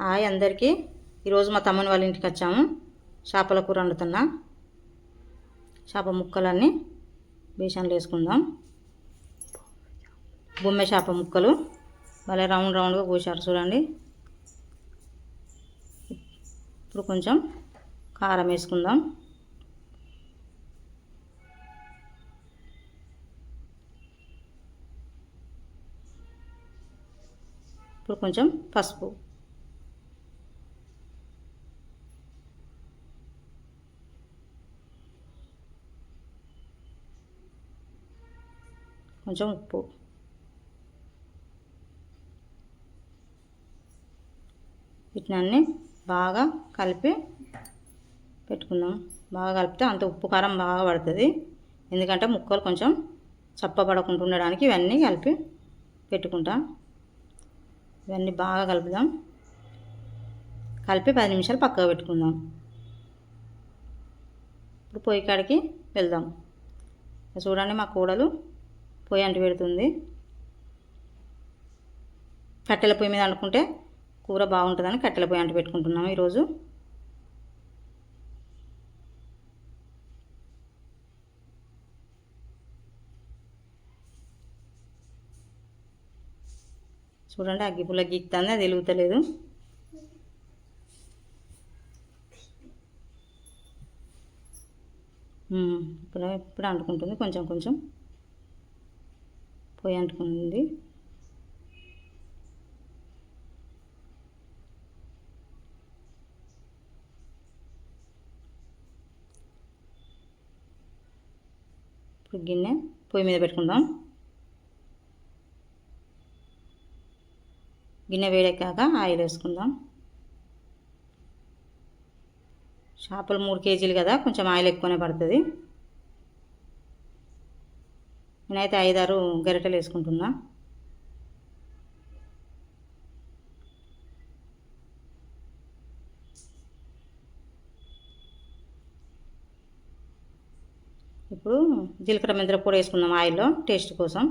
Hi అందరికీ. ఈరోజు మా తమ్ముని వాళ్ళ ఇంటికి వచ్చాము. చేపల కూర వండుతున్నా. చేప ముక్కలన్నీ బేసన్లు వేసుకుందాం. బొమ్మె చేప ముక్కలు. భలే రౌండ్ రౌండ్గా కోసారు చూడండి. ఇప్పుడు కొంచెం కారం వేసుకుందాం. ఇప్పుడు కొంచెం పసుపు. కొంచెం ఉప్పు. వీటిని బాగా కలిపి పెట్టుకుందాం. బాగా కలిపితే అంత ఉప్పు కారం బాగా పడుతుంది. ఎందుకంటే ముక్కలు కొంచెం చప్పబడకుండా ఉండడానికి ఇవన్నీ కలిపి పెట్టుకుంటా. ఇవన్నీ బాగా కలుపుదాం. కలిపి పది నిమిషాలు పక్కకు పెట్టుకుందాం. ఇప్పుడు పొయ్యి కాడికి వెళ్దాం. చూడండి మా కూడలు పొయ్యి అంటు పెడుతుంది. కట్టెల పొయ్యి మీద అనుకుంటే కూర బాగుంటుందని కట్టెల పొయ్యి అంటు పెట్టుకుంటున్నాము ఈరోజు. చూడండి అగ్గి పుల్ల గీక్తుంది అది వెలుగుతలేదు. ఇప్పుడు ఇప్పుడు అంటుకుంటుంది కొంచెం కొంచెం. పోయి అంటుకుంది. ఇప్పుడు గిన్నె పొయ్యి మీద పెట్టుకుందాం. గిన్నె వేడెక్కాక ఆయిల్ వేసుకుందాం. చేపలు మూడు కేజీలు కదా కొంచెం ఆయిల్ ఎక్కువనే పడుతుంది. నేనైతే ఐదారు గరిటెలు వేసుకుంటున్నా. ఇప్పుడు జీలకర్ర మెంతుల పొడి వేసుకుందాం ఆయిల్లో టేస్ట్ కోసం.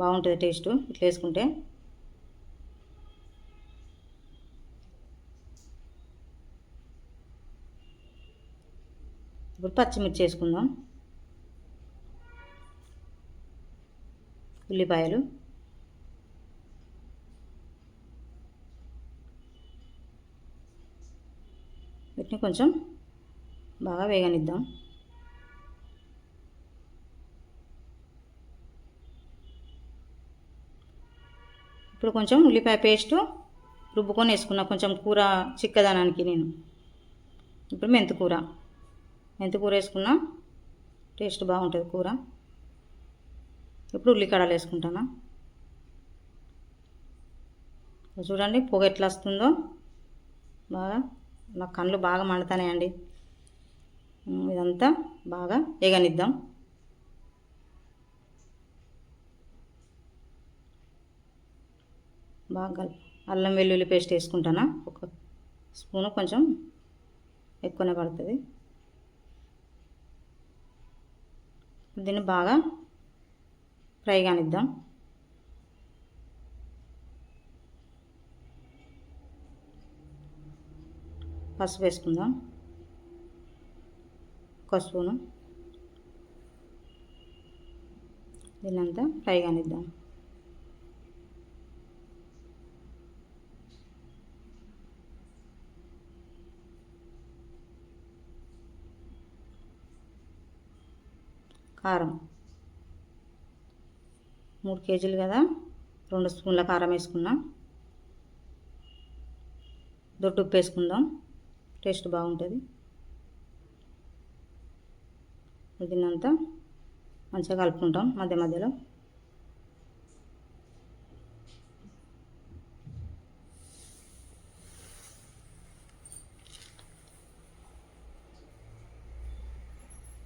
బాగుంటుంది టేస్ట్ ఇట్లా వేసుకుంటే. ఇప్పుడు పచ్చిమిర్చి వేసుకుందాం. ఉల్లిపాయలు. వీటిని కొంచెం బాగా వేగనిద్దాం. ఇప్పుడు కొంచెం ఉల్లిపాయ పేస్టు రుబ్బుకొని వేసుకున్నా. కొంచెం కూర చిక్కదనానికి నేను. ఇప్పుడు మెంతికూర. మెంతికూర వేసుకున్నా. టేస్ట్ బాగుంటుంది కూర. ఇప్పుడు ఉల్లికాడలు వేసుకుంటాను? చూడండి పొగ ఎట్లా వస్తుందో. బాగా నా కళ్ళు బాగా మండుతాయండి ఇదంతా బాగా ఎగనిద్దాం బాగా అల్లం వెల్లుల్లి పేస్ట్ వేసుకుంటానా? ఒక స్పూను కొంచెం ఎక్కువనే పడుతుంది. దీన్ని బాగా ఫ్రై కానిద్దాం. పసుపు వేసుకుందాం. ఒక స్పూను. దీన్నంతా ఫ్రై కానిద్దాం. కారం. మూడు కేజీలు కదా. రెండు స్పూన్ల కారం వేసుకున్నాం. దొడ్డు ఉప్పు వేసుకుందాం. టేస్ట్ బాగుంటుంది. దీన్నంతా మంచిగా కలుపుకుంటాం మధ్య మధ్యలో.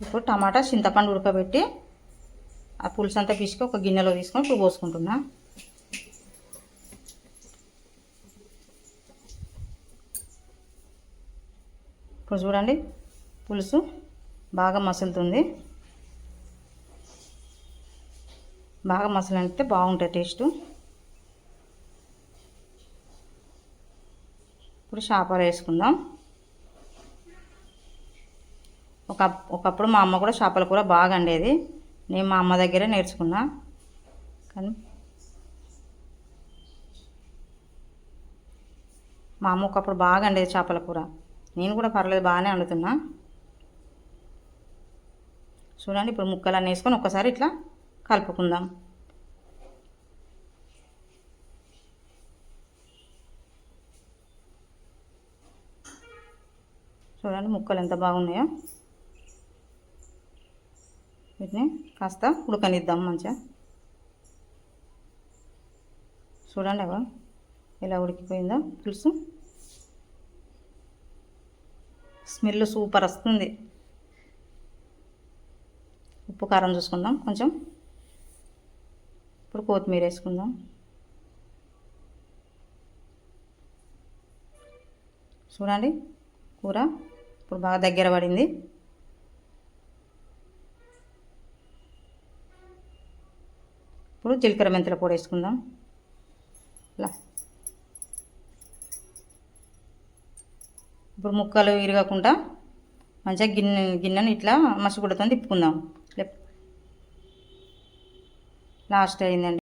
ఇప్పుడు టమాటా చింతపండు ఉడకబెట్టి ఆ పులుసు అంతా పిసికి ఒక గిన్నెలో తీసుకొని ఇప్పుడు పోసుకుంటున్నా. ఇప్పుడు చూడండి పులుసు బాగా మసులుతుంది. బాగా మసలంటే బాగుంటుంది టేస్ట్. ఇప్పుడు చేపలు వేసుకుందాం. ఒక ఒకప్పుడు మా అమ్మ కూడా చేపల కూర బాగా వండేది. నేను మా అమ్మ దగ్గరే నేర్చుకున్నా. కానీ మా అమ్మ ఒకప్పుడు బాగా వండేది చేపల కూర. నేను కూడా పర్లేదు బాగానే వండుతున్నా. చూడండి ఇప్పుడు ముక్కలన్నీ వేసుకొని ఒక్కసారి ఇట్లా కలుపుకుందాం. చూడండి ముక్కలు ఎంత బాగున్నాయో వీటిని కాస్త ఉడకనిద్దాం మంచిగా. చూడండి అవ ఎలా ఉడికిపోయిందో పులుసు స్మెల్ సూపర్ వస్తుంది. ఉప్పు కారం చూసుకుందాం కొంచెం. ఇప్పుడు కొత్తిమీర వేసుకుందాం. చూడండి కూర ఇప్పుడు బాగా దగ్గర పడింది. ఇప్పుడు జీలకర్ర మెంతుల పొడి వేసుకుందాం. ఇలా. ఇప్పుడు ముక్కలు విరగకుండా మంచిగా గిన్నె గిన్నెను ఇట్లా మసిగుడ్డతో తిప్పుకుందాం. లాస్ట్ అయిందండి.